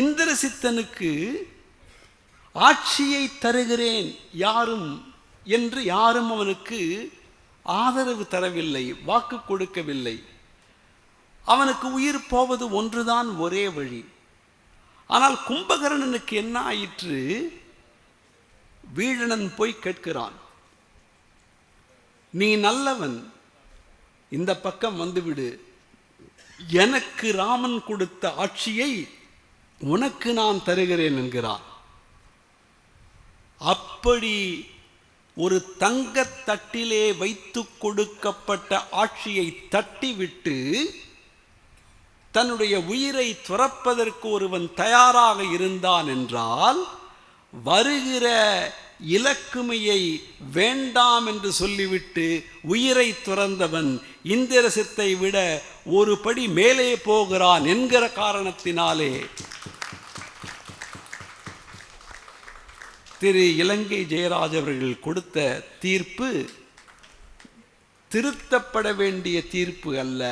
இந்திரசித்தனுக்கு ஆட்சியை தருகிறேன் யாரும் என்று யாரும் அவனுக்கு ஆதரவு தரவில்லை வாக்கு கொடுக்கவில்லை. அவனுக்கு உயிர் போவது ஒன்றுதான் ஒரே வழி. ஆனால் கும்பகர்ணனுக்கு என்ன ஆயிற்று? வீழனன் போய் கேட்கிறான் நீ நல்லவன் இந்த பக்கம் வந்துவிடு. எனக்கு ராமன் கொடுத்த ஆட்சியை உனக்கு நான் தருகிறேன் என்கிறான் அப்படி ஒரு தங்கத் தட்டிலே வைத்து கொடுக்கப்பட்ட ஆட்சியை தட்டிவிட்டு தன்னுடைய உயிரை துறப்பதற்கு ஒருவன் தயாராக இருந்தான் என்றால் வருகிற இலக்குமையை வேண்டாம் என்று சொல்லிவிட்டு உயிரை துறந்தவன் இந்திரசித்தை விட ஒரு படி மேலே போகிறான் என்கிற காரணத்தினாலே திரு இலங்கை ஜெயராஜ் அவர்கள் கொடுத்த தீர்ப்பு திருத்தப்பட வேண்டிய தீர்ப்பு அல்ல.